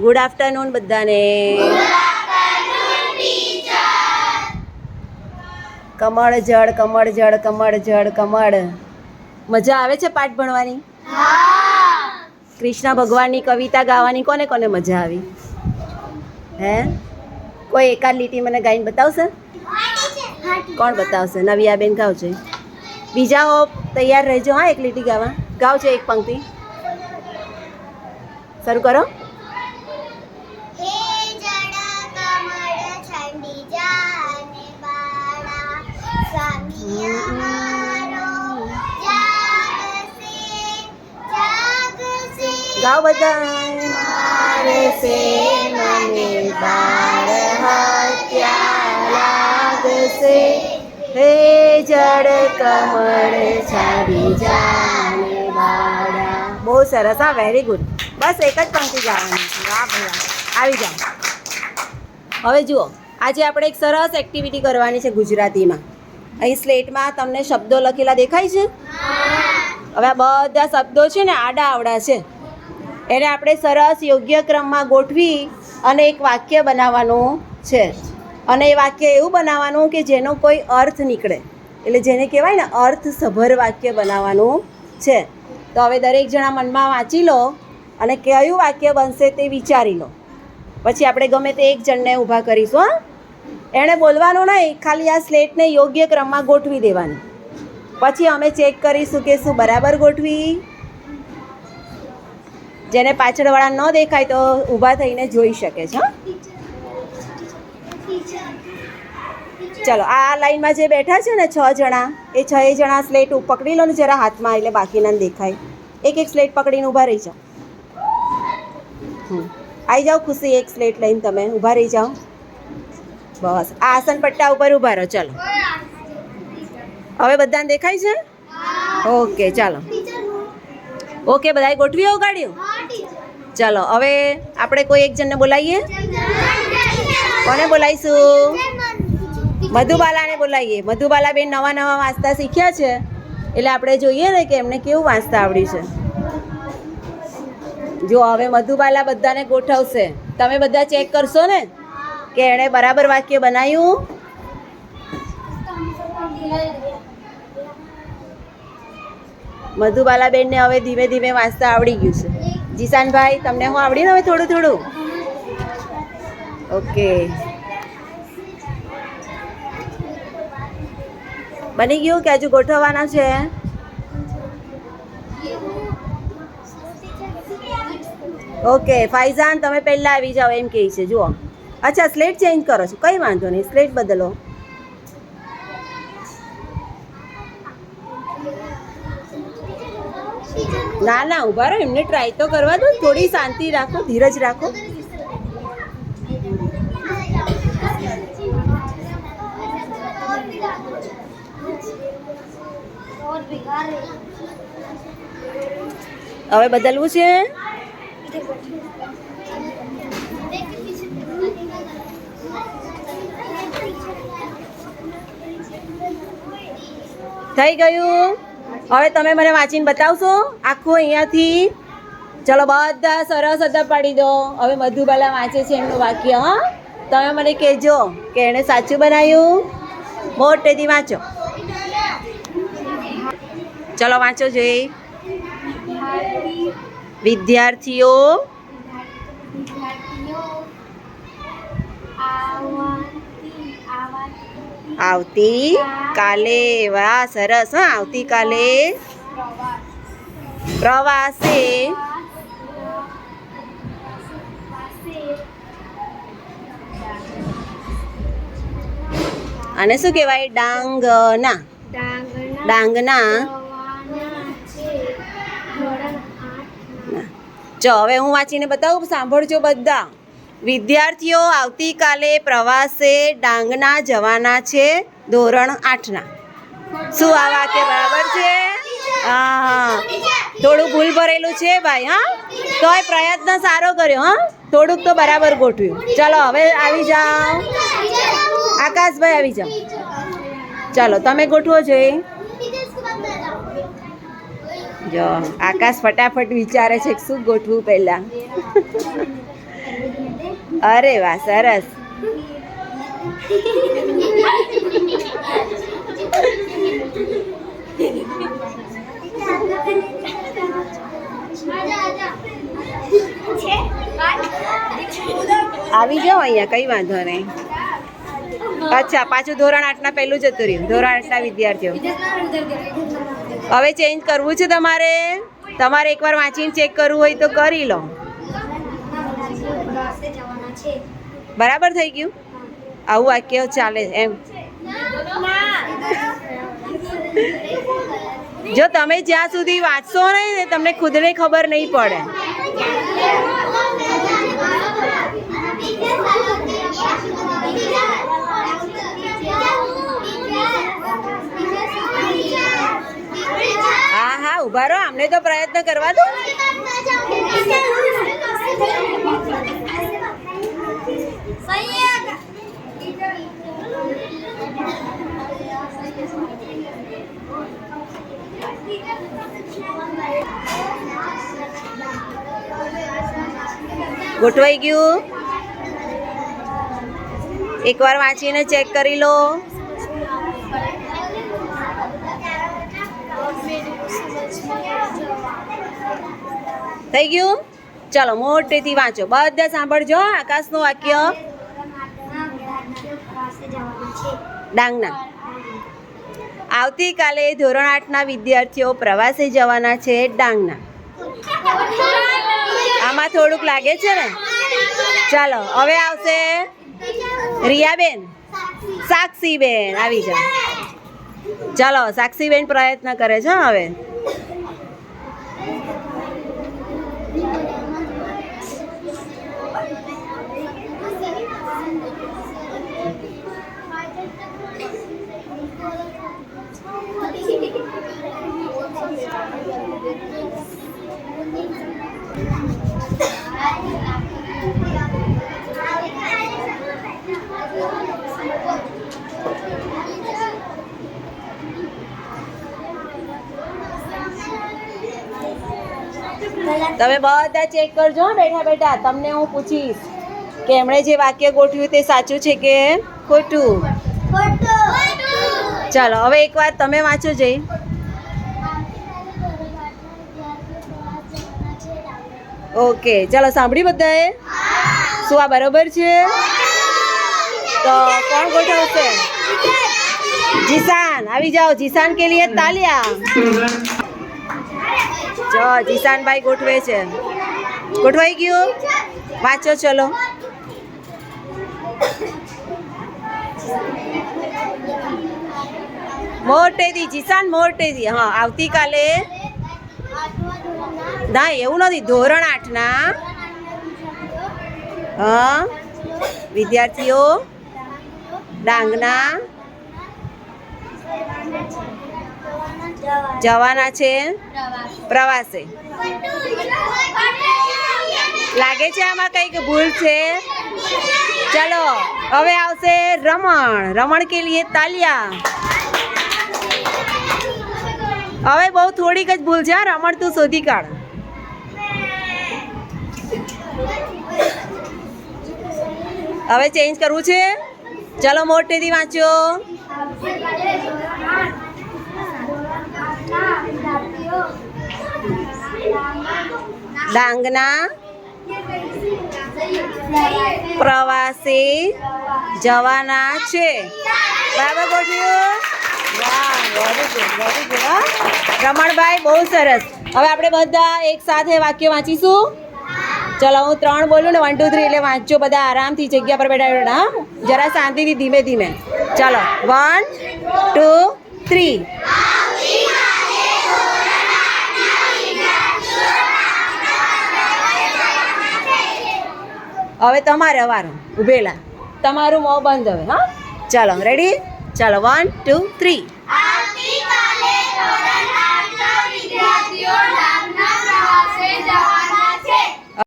Good afternoon બધાને. કમળ જળ કમળ જળ કમળ જળ, કમળ. મજા આવે છે પાઠ ભણવાની? કૃષ્ણ ભગવાનની કવિતા ગાવાની કોને કોને મજા આવી? હે? કોઈ એકાદ લીટી મને ગાઈને બતાવશે? કોણ બતાવશે? નવિયાબેન ગાવજે બીજા તૈયાર રહેજો, હા, એક લીટી ગાવા. ગાવજો એક પંક્તિ. શરૂ કરો. ગાઓ બધા મારે સે મને બાળ હત્યા લાગશે. હે જડ કમળ છાડી જાને બાળા. બહુ સરસ હા વેરી ગુડ બસ એક જ પંક્તિ ગાવાની છે. વાહ ભૈયા આવી જાઓ. હવે જુઓ આજે આપણે એક સરસ એક્ટિવિટી કરવાની છે ગુજરાતીમાં. અહીં સ્લેટમાં તમને શબ્દો લખેલા દેખાય છે? હવે આ બધા શબ્દો છે ને આડા આવડા છે. એને આપણે સરસ યોગ્ય ક્રમમાં ગોઠવી અને એક વાક્ય બનાવવાનું છે. અને એ વાક્ય એવું બનાવવાનું કે જેનો કોઈ અર્થ નીકળે. એટલે જેને કહેવાય ને અર્થસભર વાક્ય બનાવવાનું છે. તો હવે દરેક જણા મનમાં વાંચી લો અને કયું વાક્ય બનશે તે વિચારી લો. પછી આપણે ગમે તે એક જણને ઊભા કરીશું, હા? એણે બોલવાનું નહીં, ખાલી આ સ્લેટને યોગ્ય ક્રમમાં ગોઠવી દેવાની. પછી અમે ચેક કરીશું કે શું બરાબર ગોઠવી. જેને પાછળવાળા ન દેખાય તો ઊભા થઈને જોઈ શકે છે? ચલો, આ લાઈનમાં જે બેઠા છે ને છ જણા, એ છ જણા સ્લેટ પકડી લો ને જરા હાથમાં, એટલે બાકીના દેખાય. એક એક સ્લેટ પકડીને ઊભા રહી જાઓ. આવી જાઓ ખુશી, એક સ્લેટ લઈને તમે ઊભા રહી જાઓ. બસ. આ આસન પટ્ટા ઉપર ઊભા રહો. ચલો. હવે બધાને દેખાય છે? ઓકે ચાલો. ઓકે બધાએ ગોઠવી ઉગાડ્યું ચાલો હવે આપણે કોઈ એક જણને બોલાવીએ? કોને બોલાવીશું? મધુબાલાને બોલાવીએ. મધુબાલા બેન નવા નવા વાંચતા શીખ્યા છે. એટલે આપણે જોઈએ ને કે એમને કેવું વાંચતા આવડ્યું છે. જો હવે મધુબાલા બધાને ગોઠવશે. તમે બધા ચેક કરશો ને? કે એણે બરાબર વાક્ય બનાવ્યું મધુબાલાબેનને હવે ધીમે ધીમે વાંચતા આવડી ગયું છે. જીશાનભાઈ, તમને હું આવડી હવે થોડું થોડું? ઓકે. બની ગયું કે હજુ ગોઠવવાના છે? ઓકે ફાઈઝાન તમે પહેલા આવી જાઓ એમ કહે છે, જુઓ. અચ્છા સ્લેટ ચેન્જ કરો છો. કંઈ વાંધો નહીં સ્લેટ બદલો. ના ના ઊભા રહો, એમને ટ્રાય તો કરવા દો. થોડી શાંતિ રાખો, ધીરજ રાખો. હવે બદલવું છે? થઈ ગયું. હવે તમે મને વાંચીને બતાવશો? આખું અહીંયાથી. ચલો, બધા સરસ હતા પાડી દો. હવે મધુબાલા વાંચે છે એમનું વાક્ય, હા? તમે મને કહેજો કે એણે સાચું બનાવ્યું. મોટેથી વાંચો. ચલો, વાંચો જોઈ વિદ્યાર્થીઓ આવતી કાલે વાહ સરસ હા આવતીકાલે પ્રવાસે. અને શું કહેવાય? ડાંગના. ડાંગના જો હવે હું વાંચીને બતાવું સાંભળજો બધા. વિદ્યાર્થીઓ આવતીકાલે પ્રવાસે ડાંગના જવાના છે ધોરણ આઠના. શું આ વાક્ય બરાબર છે? હા થોડું ભૂલ ભરેલું છે ભાઈ, હા? તોય પ્રયત્ન સારો કર્યો, હા? થોડુંક તો બરાબર ગોઠવ્યું. ચલો, હવે આવી જાઓ. આકાશભાઈ આવી જાઓ. ચાલો, તમે ગોઠવો જોઈએ જો, આકાશ ફટાફટ વિચારે છે શું ગોઠવું પહેલાં. અરે વાહ, સરસ. આવી જાઓ અહીંયા, કઈ વાંધો નહીં. અચ્છા, પાછું ધોરણ આઠના પહેલું જતું રહ્યું. ધોરણ આઠના વિદ્યાર્થીઓ. હવે ચેન્જ કરવું છે તમારે? તમારે એકવાર વાંચીને ચેક કરવું હોય તો કરી લો. બરાબર થઈ ગયું? આવું વાક્ય ચાલે એમ. જો તમે જ્યાં સુધી વાંચશો નહીં ને તમને ખુદને ખબર નહીં પડે. હા હા ઊભા રહો અમને તો પ્રયત્ન કરવા દો. ગોઠવાઈ ગયું. એકવાર વાંચીને ચેક કરી લો. થઈ ગયું? ચલો મોટેથી વાંચો. બધા સાંભળજો આકાશનું વાક્ય. ડાંગના. આવતીકાલે ધોરણ આઠના વિદ્યાર્થીઓ પ્રવાસે જવાના છે ડાંગના. આમાં થોડુંક લાગે છે ને? ચાલો, હવે આવશે રિયાબેન. સાક્ષીબેન, આવી જાઓ ચાલો, સાક્ષીબેન પ્રયત્ન કરે છે હવે. તમે બધા ચેક કરજો બેઠા બેઠા. તમને હું પૂછીશ કે એમણે જે વાક્ય ગોઠવ્યું તે સાચું છે કે ખોટું? ચાલો, હવે એકવાર તમે વાંચો જઈ ઓકે, ચાલો સાંભળી બધાએ? શું આ બરોબર છે? તો કોણ ગોઠવશે? જીસાન આવી જાઓ. જીસાન કે લીએ તાલિયા. જો જીસાનભાઈ ગોઠવે છે. ગોઠવાઈ ગયું? વાંચો, ચલો. મોટેથી જીસાન મોટેથી હા, આવતીકાલે ના, એવું નથી. ધોરણ આઠના. હા, વિદ્યાર્થીઓ ડાંગના? જવાના છે? પ્રવાસે. લાગે છે આમાં કંઈક ભૂલ છે? ચલો, હવે આવશે રમણ. રમણ કે લીએ તાલિયા? હવે બહુ થોડીક જ ભૂલ છે રમણ તું શોધી કાઢ. હવે ચેન્જ કરવું છે? ચલો મોટેથી વાંચો. ડાંગના પ્રવાસે જવાના છે. બરાબર ગોઠવ્યું? રમણભાઈ, બહુ સરસ. હવે આપણે બધા એક સાથે વાક્ય વાંચીશું. ચલો, હું ત્રણ બોલું ને વન ટુ થ્રી એટલે વાંચજો બધા, આરામથી જગ્યા પર બેઠા બેઠા જરા શાંતિથી ધીમે ધીમે. ચલો વન ટુ થ્રી હવે તમારે વારો ઉભેલા. તમારું મોં બંધ હવે, હા? ચાલો રેડી ચાલો વન ટુ થ્રી